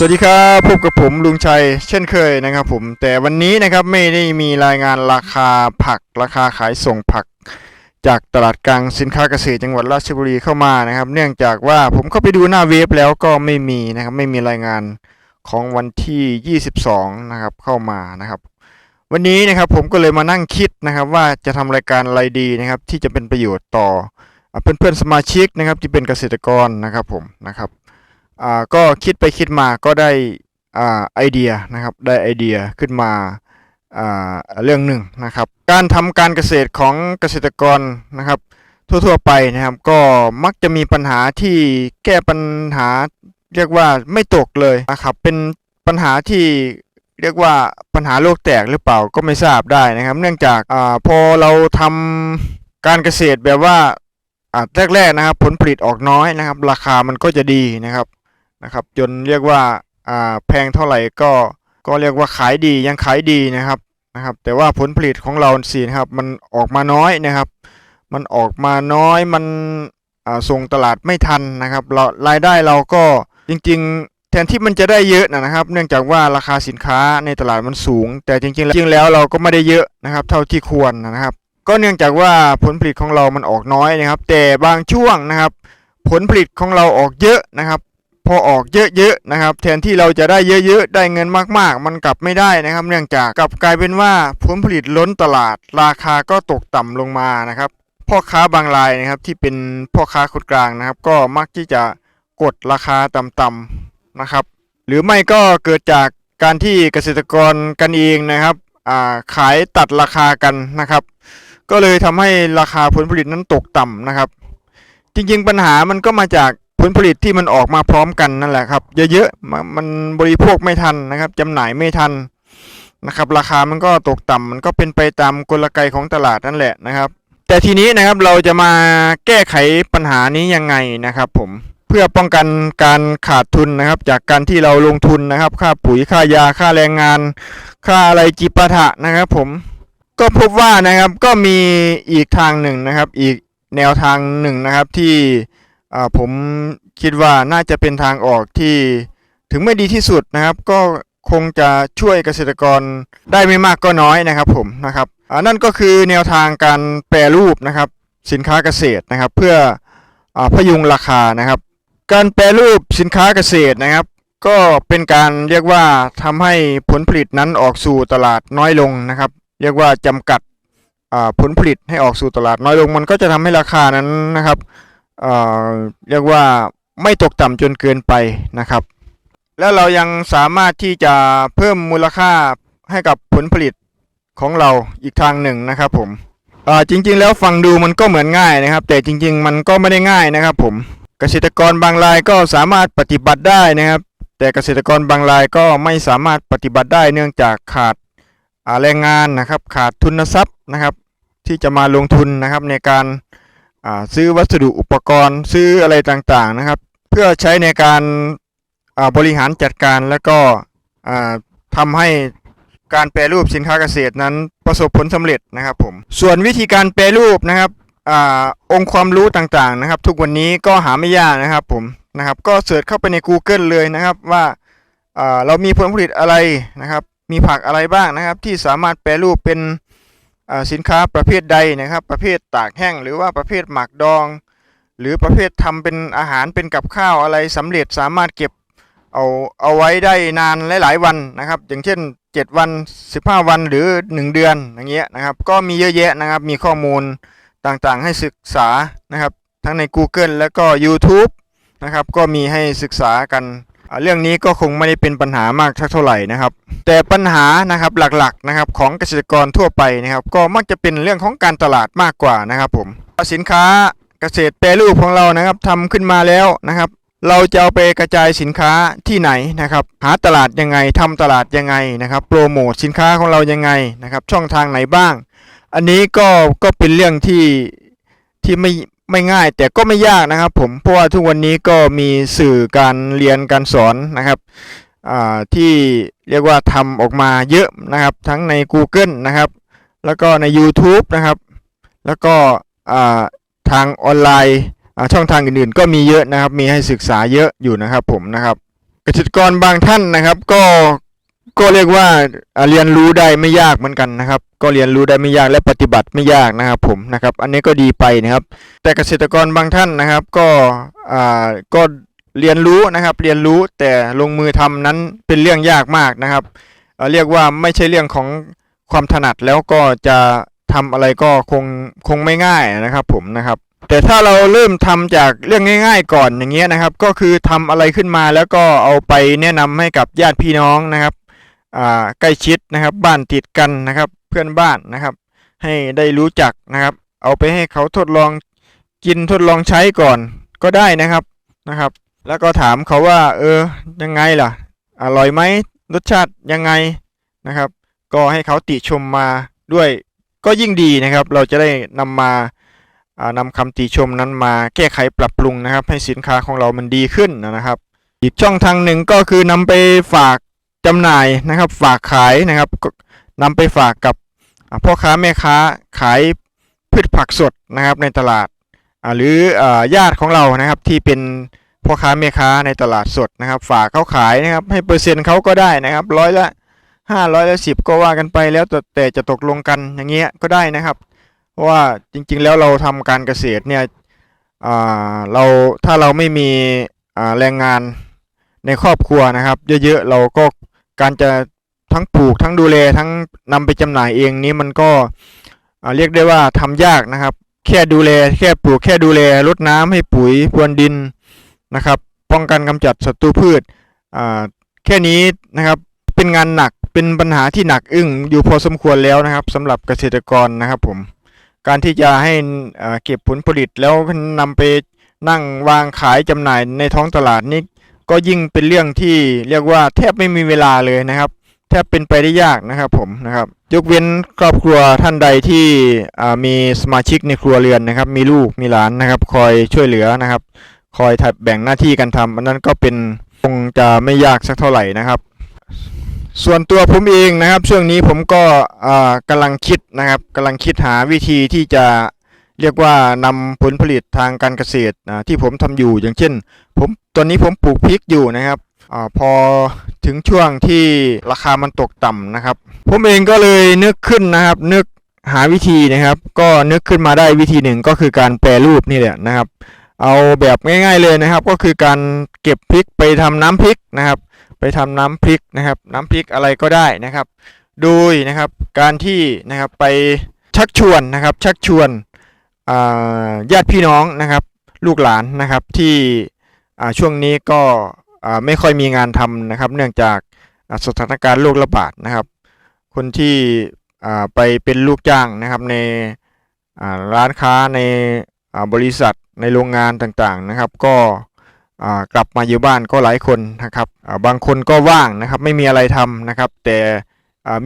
สวัสดีครับพบกับผมลุงชัย เช่นเคยนะครับผมแต่วันนี้นะครับไม่ได้มีรายงานราคาผักราคาขายส่งผัก จากตลาดกลางสินค้าเกษตรจังหวัดราชบุรีเข้ามานะครับ เนื่องจากว่าผมเข้าไปดูหน้าเว็บแล้วก็ไม่มีนะครับไม่มีรายงานของวันที่ 22 นะครับเข้ามานะครับ วันนี้นะครับผมก็เลยมานั่งคิดนะครับว่าจะทำรายการอะไรดีนะครับที่จะเป็นประโยชน์ต่ออ่าเพื่อนๆสมาชิกนะครับที่เป็นเกษตรกรนะครับผมนะครับ อ่าก็คิดไปคิดมาก็ได้อ่าไอเดียนะครับได้ไอเดียขึ้นมาอ่าเรื่องหนึ่งนะครับ การทำการเกษตรของเกษตรกรนะครับทั่วๆไปนะครับก็มักจะมีปัญหาที่แก้ปัญหาเรียกว่าไม่ตกเลยนะครับเป็นปัญหาที่เรียกว่าปัญหาโลกแตกหรือเปล่าก็ไม่ทราบได้นะครับ เนื่องจากอ่าพอเราทำการเกษตรแบบว่าอ่าแรกๆนะครับ ผลผลิตออกน้อยนะครับ ราคามันก็จะดีนะครับ นะครับ จนเรียกว่าอ่าแพงเท่าไหร่ก็ก็เรียกว่าขายดียังขายดีนะครับนะครับ แต่ว่าผลผลิตของเราสินะครับมันออกมาน้อยนะครับ มันออกมาน้อยมันอ่าส่งตลาดไม่ทันนะครับเรารายได้เราก็จริง ๆ แทนที่มันจะได้เยอะนะครับ เนื่องจากว่าราคาสินค้าในตลาดมันสูง แต่จริงๆจริงแล้วเราก็ไม่ได้เยอะนะครับ เท่าที่ควรนะครับ ก็เนื่องจากว่าผลผลิตของเรามันออกน้อยนะครับ แต่บางช่วงนะครับ ผลผลิตของเราออกเยอะนะครับ พอออกเยอะๆนะครับ แทนที่เราจะได้เยอะๆ ได้เงินมากๆ มันกลับไม่ได้นะครับ เนื่องจากกลับกลายเป็นว่าผลผลิตล้นตลาด ราคาก็ตกต่ำลงมานะครับพ่อค้าบางรายนะครับที่เป็นพ่อค้าคนกลางนะครับ ก็มักที่จะกดราคาต่ำๆนะครับ หรือไม่ก็เกิดจากการที่เกษตรกรกันเองนะครับาขายตัดราคากันนะครับ ก็เลยทำให้ราคาผลผลิตนั้นตกต่ำนะครับ จริงๆปัญหามันก็มาจาก ผลผลิตที่มันออกมาพร้อมกันนั่นแหละครับ เยอะๆมันบริโภคไม่ทันนะครับจำหน่ายไม่ทันนะครับ ราคามันก็ตกต่ำมันก็เป็นไปตามกลไกของตลาดนั่นแหละนะครับ แต่ทีนี้นะครับเราจะมาแก้ไขปัญหานี้ยังไงนะครับผมเพื่อป้องกันการขาดทุนนะครับ จากการที่เราลงทุนนะครับ ค่าปุ๋ยค่ายาค่าแรงงาน ค่าอะไรจิปาถะนะครับผมก็พบว่านะครับก็มีอีกทางหนึ่งนะครับ อีกแนวทางหนึ่งนะครับที่ อ่าผมคิดว่าน่าจะเป็นทางออกที่ถึงไม่ดีที่สุดนะครับ ก็คงจะช่วยเกษตรกรได้ไม่มากก็น้อยนะครับผมนะครับอ่านั่นก็คือแนวทางการแปรรูปนะครับสินค้าเกษตรนะครับ เพื่ออพยุงราคานะครับ การแปรรูปสินค้าเกษตรนะครับ ก็เป็นการเรียกว่าทำให้ผลผลิตนั้นออกสู่ตลาดน้อยลงนะครับ เรียกว่าจำกัดอ่าผลผลิตให้ออกสู่ตลาดน้อยลง มันก็จะทำให้ราคานั้นนะครับ เอ่อเรียกว่าไม่ตกต่ำจนเกินไปนะครับ แล้วเรายังสามารถที่จะเพิ่มมูลค่าให้กับผลผลิตของเราอีกทางหนึ่งนะครับผมอ่าจริงๆ แล้วฟังดูมันก็เหมือนง่ายนะครับ แต่จริง ๆ มันก็ไม่ได้ง่ายนะครับ ผมเกษตรกรบางรายก็สามารถปฏิบัติได้นะครับ แต่เกษตรกรบางรายก็ไม่สามารถปฏิบัติได้เนื่องจากขาดแรงงานนะครับ ขาดทุนทรัพย์นะครับ ที่จะมาลงทุนนะครับในการ ซื้อวัสดุอุปกรณ์ซื้ออะไรต่างๆนะครับ เพื่อใช้ในการอ่าบริหารจัดการแล้วก็อ่าทำให้การแปรรูปสินค้าเกษตรนั้นประสบผลสำเร็จนะครับผมส่วนวิธีการแปรรูปนะครับอาองค์ความรู้ต่างๆนะครับ ทุกวันนี้ก็หาไม่ยากนะครับผมนะครับ ก็เสิร์ชเข้าไปใน Google เลยนะครับว่าอ่าเรามีผลผลิตอะไรนะครับ มีผักอะไรบ้างนะครับ ที่สามารถแปรรูปเป็น สินค้าประเภทใดนะครับ ประเภทตากแห้ง หรือว่าประเภทหมักดอง หรือประเภททำเป็นอาหารเป็นกับข้าวอะไรสำเร็จสามารถเก็บเอาเอาไว้ได้นานหลาย ๆ วันนะครับ อย่างเช่น 7 วัน 15 วันหรือ 1 เดือนอย่างเงี้ยนะครับ ก็มีเยอะแยะนะครับ มีข้อมูลต่างๆ ให้ศึกษานะครับ ทั้งใน Google แล้วก็ YouTube นะครับ ก็มีให้ศึกษากัน เรื่องนี้ก็คงไม่ได้เป็นปัญหามากสักเท่าไหร่นะครับ แต่ปัญหานะครับหลักๆนะครับของเกษตรกรทั่วไปนะครับ ก็มักจะเป็นเรื่องของการตลาดมากกว่านะครับผมสินค้าเกษตรแปรรูปของเรานะครับทำขึ้นมาแล้วนะครับเราจะเอาไปกระจายสินค้าที่ไหนนะครับ หาตลาดยังไงทำตลาดยังไงนะครับ โปรโมทสินค้าของเรายังไงนะครับ ช่องทางไหนบ้าง อันนี้ก็ก็เป็นเรื่องที่ที่ไม่ ไม่ง่ายแต่ก็ไม่ยากนะครับผมเพราะว่าทุกวันนี้ก็มีสื่อการเรียนการสอนนะครับที่เรียกว่าทำออกมาเยอะนะครับ ทั้งใน Google นะครับ แล้วก็ใน YouTube นะครับ แล้วก็ทางออนไลน์ช่องทางอื่นๆ ก็มีเยอะนะครับ มีให้ศึกษาเยอะอยู่นะครับผมนะครับ เกษตรกรบางท่านนะครับ ก็ ก็เรียกว่าเรียนรู้ได้ไม่ยากเหมือนกันนะครับ ก็เรียนรู้ได้ไม่ยากและปฏิบัติไม่ยากนะครับผมนะครับ อันนี้ก็ดีไปนะครับ แต่เกษตรกรบางท่านนะครับ ก็อ่าก็เรียนรู้นะครับ เรียนรู้แต่ลงมือทำนั้นเป็นเรื่องยากมากนะครับเรียกว่าไม่ใช่เรื่องของความถนัดแล้วก็จะทำอะไรก็คงคงไม่ง่ายนะครับ ผมนะครับ แต่ถ้าเราเริ่มทำจากเรื่องง่าย ๆ ก่อนอย่างเงี้ยนะครับ ก็คือทำอะไรขึ้นมาแล้วก็เอาไปแนะนำให้กับญาติพี่น้องนะครับ ใกล้ชิดนะครับ บ้านติดกันนะครับ เพื่อนบ้านนะครับ ให้ได้รู้จักนะครับ เอาไปให้เขาทดลองกินทดลองใช้ก่อนก็ได้นะครับนะครับ แล้วก็ถามเขาว่า เออยังไงล่ะ อร่อยไหมรสชาติยังไงนะครับ ก็ให้เขาติชมมาด้วยก็ยิ่งดีนะครับ เราจะได้นำมาอ่านำคำติชมนั้นมาแก้ไขปรับปรุงนะครับ ให้สินค้าของเรามันดีขึ้นนะครับ อีกช่องทางหนึ่งก็คือนำไปฝาก จำหน่ายนะครับฝากขายนะครับก็นำไปฝากกับพ่อค้าแม่ค้าขายพืชผักสดนะครับในตลาดหรือญาติของเรานะครับที่เป็นพ่อค้าแม่ค้าในตลาดสดนะครับ ฝากเขาขายนะครับ ให้เปอร์เซ็นต์เขาก็ได้นะครับร้อยละห้าร้อยละสิบก็ว่ากันไปแล้วแต่จะตกลงกันอย่างเงี้ยก็ได้นะครับว่าจริงๆแล้วเราทำการเกษตรเนี่ยเราถ้าเราไม่มีแรงงานในครอบครัวนะครับ เยอะๆเราก็ การจะทั้งปลูกทั้งดูแลทั้งนำไปจำหน่ายเองนี้มันก็เรียกได้ว่าทำยากนะครับ แค่ดูแลแค่ปลูกแค่ดูแลรดน้ำให้ปุ๋ยพรวนดินนะครับ ป้องกันกำจัดศัตรูพืชอ่าแค่นี้นะครับเป็นงานหนักเป็นปัญหาที่หนักอึ้งอยู่พอสมควรแล้วนะครับสำหรับเกษตรกรนะครับผมการที่จะให้เก็บผลผลิตแล้วนำไปนั่งวางขายจำหน่ายในท้องตลาดนี่ ก็ยิ่งเป็นเรื่องที่เรียกว่าแทบไม่มีเวลาเลยนะครับแทบเป็นไปได้ยากนะครับผมนะครับยกเว้นครอบครัวท่านใดที่มีสมาชิกในครัวเรือนนะครับ มีลูกมีหลานนะครับ คอยช่วยเหลือนะครับ คอยถัดแบ่งหน้าที่กันทำอันนั้นก็เป็นคงจะไม่ยากสักเท่าไหร่นะครับ ส่วนตัวผมเองนะครับ ช่วงนี้ผมก็อ่ากำลังคิดนะครับกำลังคิดหาวิธีที่จะ เรียกว่านำผลผลิตทางการเกษตรที่ผมทำอยู่อย่างเช่น ผมตอนนี้ผมปลูกพริกอยู่นะครับอพอถึงช่วงที่ราคามันตกต่ำนะครับ ผมเองก็เลยนึกขึ้นนะครับ นึกหาวิธีนะครับ ก็นึกขึ้นมาได้วิธีหนึ่งก็คือการแปรรูปนี่แหละนะครับ เอาแบบง่าย ๆเลยนะครับ ก็คือการเก็บพริกไปทำน้ำพริกนะครับ ไปทำน้ำพริกนะครับ น้ำพริกอะไรก็ได้นะครับ โดยนะครับการที่นะครับไปชักชวนนะครับ ชักชวน ญาติพี่น้องนะครับ ลูกหลานนะครับที่ช่วงนี้ก็ไม่ค่อยมีงานทำนะครับ เนื่องจากสถานการณ์โรคระบาดนะครับ คนที่ไปเป็นลูกจ้างนะครับในร้านค้าในบริษัทในโรงงานต่างๆนะครับ ก็กลับมาอยู่บ้านก็หลายคนนะครับบางคนก็ว่างนะครับ ไม่มีอะไรทำนะครับ แต่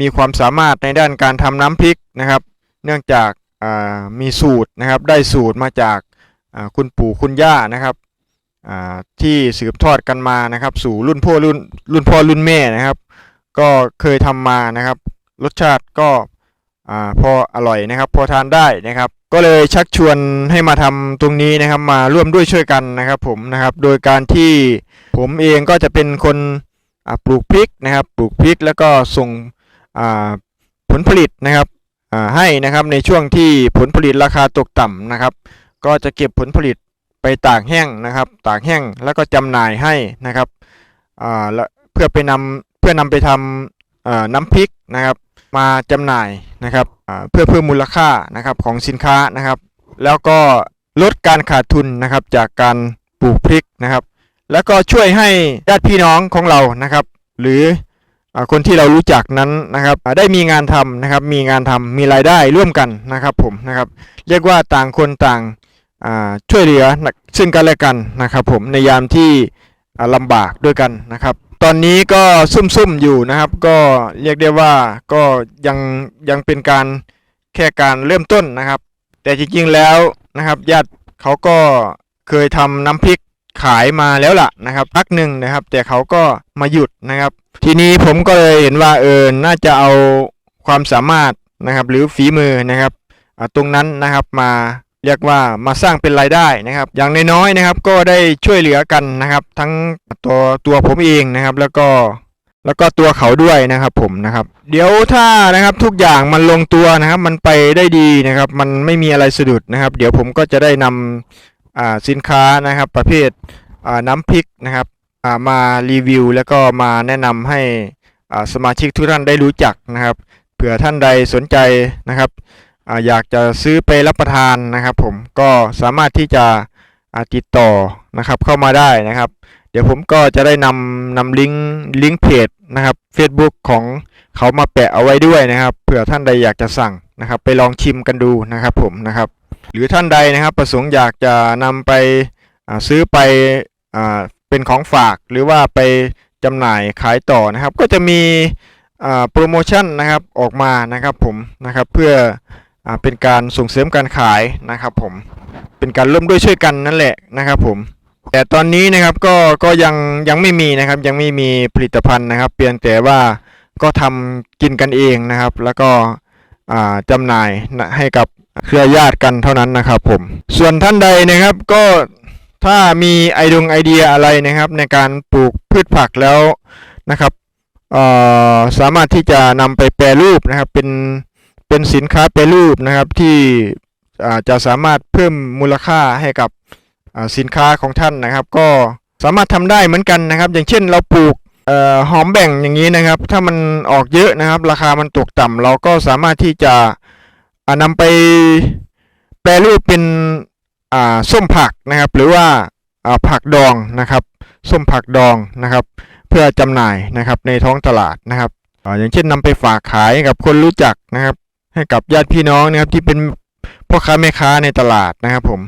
มีความสามารถในด้านการทำน้ำพริกนะครับ เนื่องจาก มีสูตรนะครับได้สูตรมาจากาคุณปู่คุณย่านะครับที่สืบทอดกันมานะครับ สู่รุ่นพ่อรุ่นรุ่นพ่อรุ่นแม่นะครับ ก็เคยทำมานะครับ รสชาติก็พออร่อยนะครับ พอทานได้นะครับ ก็เลยชักชวนให้มาทำตรงนี้นะครับ มาร่วมด้วยช่วยกันนะครับผมนะครับ โดยการที่ผมเองก็จะเป็นคนปลูกพริกนะครับ ปลูกพริกแล้วก็ส่งผลผลิตนะครับ ให้นะครับในช่วงที่ผลผลิตราคาตกต่ำนะครับ ก็จะเก็บผลผลิตไปตากแห้งนะครับ ตากแห้งแล้วก็จำหน่ายให้นะครับเพื่อไปนำเพื่อนำไปทำอ่าน้ำพริกนะครับ มาจำหน่ายนะครับเพื่อเพิ่มมูลค่านะครับของสินค้านะครับ แล้วก็ลดการขาดทุนนะครับจากการปลูกพริกนะครับ แล้วก็ช่วยให้ญาติพี่น้องของเรานะครับ หรือ คนที่เรารู้จักนั้นนะครับได้มีงานทำนะครับมีงานทำมีรายได้ร่วมกันนะครับผมนะครับเรียกว่าต่างคนต่างช่วยเหลือซึ่งกันและกันนะครับผมในยามที่อ่าลำบากด้วยกันนะครับ ตอนนี้ก็ซุ่มๆอยู่นะครับ ก็เรียกได้ว่าก็ยังยังเป็นการแค่การเริ่มต้นนะครับ แต่จริงๆแล้วนะครับญาติเขาก็เคยทำน้ำพริก ขายมาแล้วล่ะนะครับพักหนึ่งนะครับ แต่เขาก็มาหยุดนะครับ ทีนี้ผมก็เลยเห็นว่าเออน่าจะเอาความสามารถนะครับ หรือฝีมือนะครับตรงนั้นนะครับมาเรียกว่ามาสร้างเป็นรายได้นะครับ อย่างน้อยๆนะครับ ก็ได้ช่วยเหลือกันนะครับ ทั้งตัวตัวผมเองนะครับ แล้วก็แล้วก็ตัวเขาด้วยนะครับผมนะครับ เดี๋ยวถ้านะครับทุกอย่างมันลงตัวนะครับ มันไปได้ดีนะครับ มันไม่มีอะไรสะดุดนะครับ เดี๋ยวผมก็จะได้นำอ่า สินค้านะครับประเภทน้ำพริกนะครับมารีวิว แล้วก็มาแนะนำให้สมาชิกทุกท่านได้รู้จักนะครับ เผื่อท่านใดสนใจนะครับออยากจะซื้อไปรับประทานนะครับ ผมก็สามารถที่จะติดต่อนะครับเข้ามาได้นะครับ เดี๋ยวผมก็จะได้นำนำลิงก์ลิงก์เพจนะครับ Facebook ของเขามาแปะเอาไว้ด้วยนะครับ เผื่อท่านใดอยากจะสั่งนะครับ ไปลองชิมกันดูนะครับผมนะครับ หรือท่านใดนะครับประสงค์อยากจะนำไปาซื้อไปอเป็นของฝากหรือว่าไปจำหน่ายขายต่อนะครับ ก็จะมีโปรโมชั่นนะครับออกมานะครับผมนะครับเพื่ออเป็นการส่งเสริมการขายนะครับผมเป็นการร่วมด้วยช่วยกันนั่นแหละนะครับผมแต่ตอนนี้นะครับก็ก็ยังยังไม่มีนะครับยังไม่มีผลิตภัณฑ์นะครับ เพียงแต่ว่าก็ทำกินกันเองนะครับ แล้วก็อ่าจำหน่ายให้กับ เครือญาติกันเท่านั้นนะครับผม ส่วนท่านใดนะครับก็ถ้ามีไอดงไอเดียอะไรนะครับ ในการปลูกพืชผักแล้วนะครับสามารถที่จะนำไปแปรรูปนะครับเป็นเป็นสินค้าแปรรูปนะครับที่จะสามารถเพิ่มมูลค่าให้กับสินค้าของท่านนะครับ ก็สามารถทำได้เหมือนกันนะครับ อย่างเช่นเราปลูกออหอมแบ่งอย่างนี้นะครับ ถ้ามันออกเยอะนะครับ ราคามันตกต่ำเราก็สามารถที่จะ นำไปแปรรูปเป็นอ่าส้มผักนะครับ หรือว่าอ่าผักดองนะครับส้มผักดองนะครับ เพื่อจำหน่ายนะครับในท้องตลาดนะครับอ่าอย่างเช่นนำไปฝากขายกับคนรู้จักนะครับ ให้กับญาติพี่น้องนะครับที่เป็นพ่อค้าแม่ค้าในตลาดนะครับผม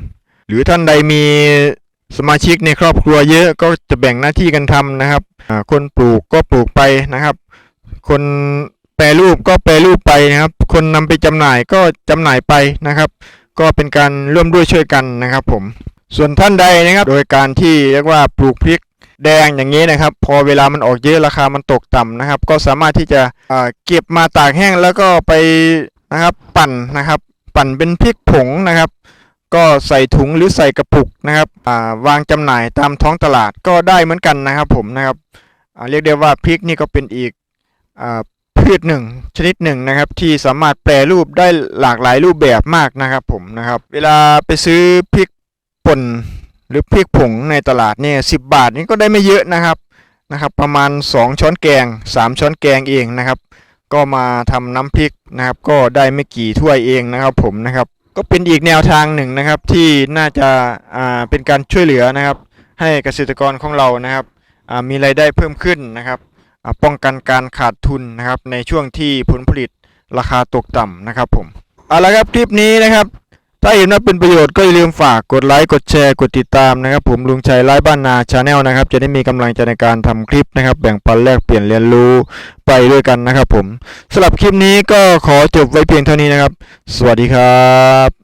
หรือท่านใดมีสมาชิกในครอบครัวเยอะก็จะแบ่งหน้าที่กันทำนะครับคนปลูกก็ปลูกไปนะครับ คน แปรรูปก็แปรรูปไปนะครับ คนนำไปจำหน่ายก็จำหน่ายไปนะครับ ก็เป็นการร่วมด้วยช่วยกันนะครับผมส่วนท่านใดนะครับ โดยการที่เรียกว่าปลูกพริกแดงอย่างนี้นะครับ พอเวลามันออกเยอะราคามันตกต่ำนะครับ ก็สามารถที่จะเก็บมาตากแห้งแล้วก็ไปนะครับปั่นนะครับ ปั่นเป็นพริกผงนะครับ ก็ใส่ถุงหรือใส่กระปุกนะครับาวางจำหน่ายตามท้องตลาดก็ได้เหมือนกันนะครับผมนะครับเรียกได้ว่าพริกนี่ก็เป็นอีกอ พืชหนึ่งชนิดหนึ่งนะครับ ที่สามารถแปรรูปได้หลากหลายรูปแบบมากนะครับผมนะครับ เวลาไปซื้อพริกป่นหรือพริกผงในตลาดเนี่ยสิบาทนี่ก็ได้ไม่เยอะนะครับนะครับ ประมาณ 2 ช้อนแกง 3 ช้อนแกงเองนะครับ ก็มาทำน้ำพริกนะครับ ก็ได้ไม่กี่ถ้วยเองนะครับผมนะครับ ก็เป็นอีกแนวทางหนึ่งนะครับที่น่าจะอ่าเป็นการช่วยเหลือนะครับ ให้เกษตรกรของเรานะครับอ่ามีรายได้เพิ่มขึ้นนะครับ ป้องกันการขาดทุนนะครับในช่วงที่ผลผลิตราคาตกต่ำนะครับผมเอาละครับคลิปนี้นะครับ ถ้าเห็นว่าเป็นประโยชน์ก็อย่าลืมฝากกดไลค์กดแชร์กดติดตามนะครับ ผมลุงชัยไร้บ้านนาชาแนลนะครับ จะได้มีกำลังใจในการทำคลิปนะครับ แบ่งปันแลกเปลี่ยนเรียนรู้ไปด้วยกันนะครับ ผมสำหรับคลิปนี้ก็ขอจบไว้เพียงเท่านี้นะครับ สวัสดีครับ